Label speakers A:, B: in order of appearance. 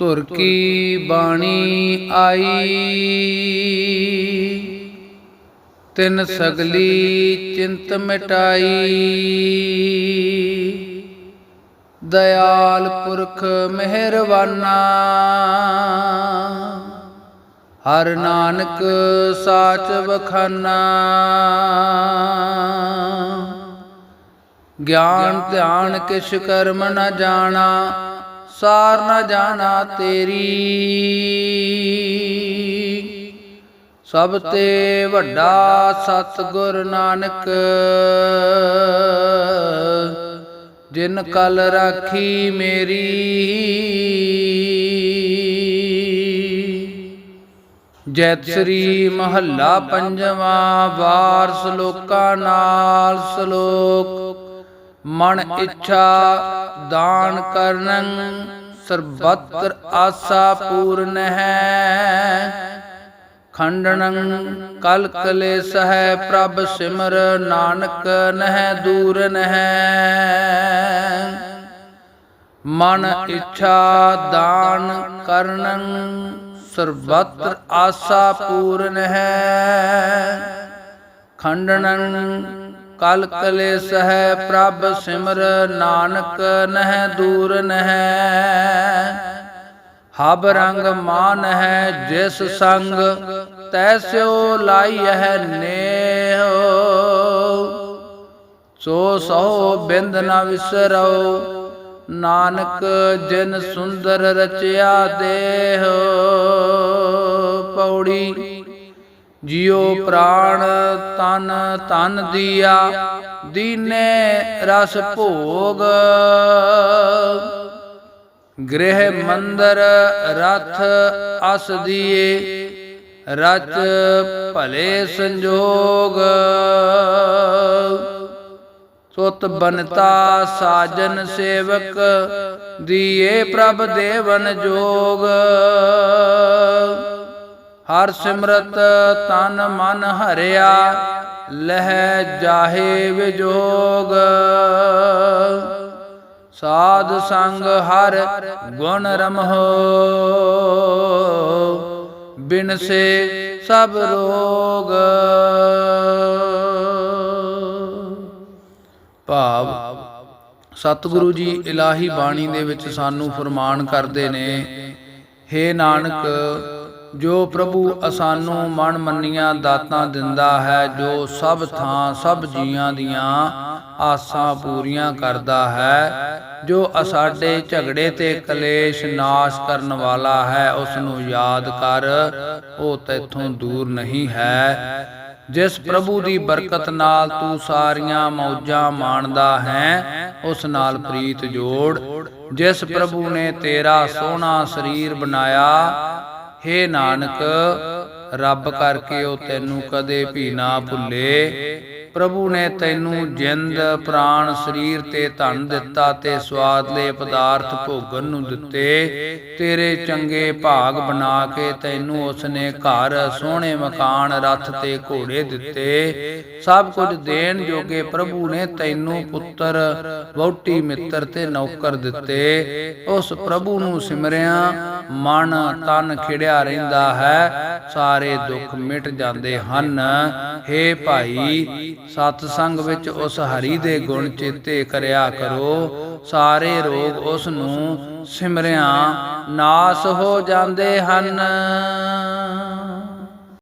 A: ਧੁਰ ਕੀ ਬਾਣੀ ਆਈ? ਤਿਨ ਸਗਲੀ ਚਿੰਤ ਮਿਟਾਈ। ਦਇਆਲ ਪੁਰਖ ਮਿਹਰਬਾਨਾ। ਹਰ ਨਾਨਕ ਸਾਚ ਬਖਾਨਾ ਗਿਆਨ ਧਿਆਨ ਕਿਛ ਕਰਮ ਨ ਜਾਣਾ। ਸਾਰ ਨ ਜਾਣਾ ਤੇਰੀ। ਸਭ ਤੇ ਵੱਡਾ ਸਤਿਗੁਰ ਨਾਨਕ, ਜਿਨ ਕਲ ਰਾਖੀ ਮੇਰੀ। ਜੈਤ ਸ੍ਰੀ ਮਹੱਲਾ ਪੰਜਵਾਂ ਵਾਰ ਸ਼ਲੋਕਾਂ ਨਾਲ ਸ਼ਲੋਕ। ਮਨ ਇੱਛਾ ਦਾਨ ਕਰਨੰ, ਸਰਬਤਰ ਆਸਾ ਪੂਰਨ ਹੈ। ਖੰਡਨੰ ਕਲ ਕਲੇਸ਼ ਹੈ ਪ੍ਰਭ ਸਿਮਰ ਨਾਨਕ ਨਹਿ ਦੂਰ ਨਹਿ ਮਨ ਇੱਛਾ ਦਾਨ ਕਰਨੰ, ਸਰਬਤਰ ਆਸਾ ਪੂਰਨ ਹੈ। ਖੰਡਨੰ ਕਲ ਕਲੇਸ਼ ਹੈ ਪ੍ਰਭ ਸਿਮਰ ਨਾਨਕ ਨਹਿ ਦੂਰ ਨਹਿ। ਹਬ ਰੰਗ ਮਾਨ ਹੈ ਜਿਸ ਸੰਗ ਤੈਸਿਓ ਲਾਈ ਹੈ ਨੇਹ। ਸੋ ਸੋ ਬਿੰਦ ਨਾ ਵਿਸਰੋ ਨਾਨਕ ਜਿਨ ਸੁੰਦਰ ਰਚਿਆ ਦੇਹ। ਜਿਉ ਪ੍ਰਾਣ ਤਨ ਤਨ ਦੀਆ, ਦੀਨੇ ਰਸ ਭੋਗ। ਗ੍ਰਹਿ ਮੰਦਰ ਰਥ ਅਸ ਦੀਏ, ਰਚ ਭਲੇ ਸੰਜੋਗ। ਸੁਤ ਬਨਤਾ ਸਾਜਨ ਸੇਵਕ, ਦੀਏ ਪ੍ਰਭ ਦੇਵਨ ਜੋਗ। ਹਰ ਸਿਮਰਤ ਤਨ ਮਨ ਹਰਿਆ, ਲਹਿ ਜਾਹੇ ਵਿਜੋਗ। ਸਾਧ ਸੰਗ ਹਰ ਗੁਣ ਰਮਹੋ। ਬਿਨ ਸਭ ਰੋਗ। ਭਾਵ, ਸਤਿਗੁਰੂ ਜੀ ਇਲਾਹੀ ਬਾਣੀ ਦੇ ਵਿੱਚ ਸਾਨੂੰ ਫਰਮਾਨ ਕਰਦੇ ਨੇ हे ਨਾਨਕ ਜੋ ਪ੍ਰਭੂ ਅਸਾਨੂੰ ਮਨ ਮੰਨੀਆਂ ਦਾਤਾਂ ਦਿੰਦਾ ਹੈ, ਜੋ ਸਭ ਥਾਂ ਸਭ ਜੀਆਂ ਦੀਆਂ ਆਸਾਂ ਪੂਰੀਆਂ ਕਰਦਾ ਹੈ, ਜੋ ਅਸਾਡੇ ਝਗੜੇ ਤੇ ਕਲੇਸ਼ ਨਾਸ਼ ਕਰਨ ਵਾਲਾ ਹੈ ਉਸ ਨੂੰ ਯਾਦ ਕਰ, ਉਹ ਤੈਥੋਂ ਦੂਰ ਨਹੀਂ ਹੈ। ਜਿਸ ਪ੍ਰਭੂ ਦੀ ਬਰਕਤ ਨਾਲ ਤੂੰ ਸਾਰੀਆਂ ਮੌਜਾਂ ਮਾਣਦਾ ਹੈ, ਉਸ ਨਾਲ ਪ੍ਰੀਤ ਜੋੜ। ਜਿਸ ਪ੍ਰਭੂ ਨੇ ਤੇਰਾ ਸੋਹਣਾ ਸਰੀਰ ਬਣਾਇਆ ਹੇ ਨਾਨਕ ਰੱਬ ਕਰਕੇ ਉਹ ਤੈਨੂੰ ਕਦੇ ਵੀ ਨਾ ਭੁੱਲੇ। ਪ੍ਰਭੂ ਨੇ ਤੈਨੂੰ ਜਿੰਦ, ਪ੍ਰਾਣ, ਸਰੀਰ ਤੇ ਧਨ ਦਿੱਤਾ ਤੇ ਸਵਾਦਲੇ ਪਦਾਰਥ ਭੋਗਣ ਨੂੰ ਦਿੱਤੇ। ਤੇਰੇ ਚੰਗੇ ਭਾਗ ਬਣਾ ਕੇ ਤੈਨੂੰ ਉਸਨੇ ਘਰ, ਸੋਹਣੇ ਮਕਾਨ, ਰੱਥ ਤੇ ਘੋੜੇ ਦਿੱਤੇ। ਸਭ ਕੁਝ ਦੇਣ ਜੋਗੇ ਪ੍ਰਭੂ ਨੇ ਤੈਨੂੰ ਪੁੱਤਰ, ਵਹੁਟੀ, ਮਿੱਤਰ ਤੇ ਨੌਕਰ ਦਿੱਤੇ। ਉਸ ਪ੍ਰਭੂ ਨੂੰ ਸਿਮਰਿਆ, ਮਨ ਤਨ ਖਿੜਿਆ ਰਹਿੰਦਾ ਹੈ, ਸਾਰੇ ਦੁੱਖ ਮਿਟ ਜਾਂਦੇ ਹਨ। ਹੇ ਭਾਈ ਸਤ ਸੰਗ ਵਿੱਚ ਉਸ ਹਰੀ ਦੇ ਗੁਣ ਚੇਤੇ ਕਰਿਆ ਕਰੋ। ਸਾਰੇ ਰੋਗ ਉਸ ਨੂੰ ਸਿਮਰਿਆ, ਨਾਸ ਹੋ ਜਾਂਦੇ ਹਨ।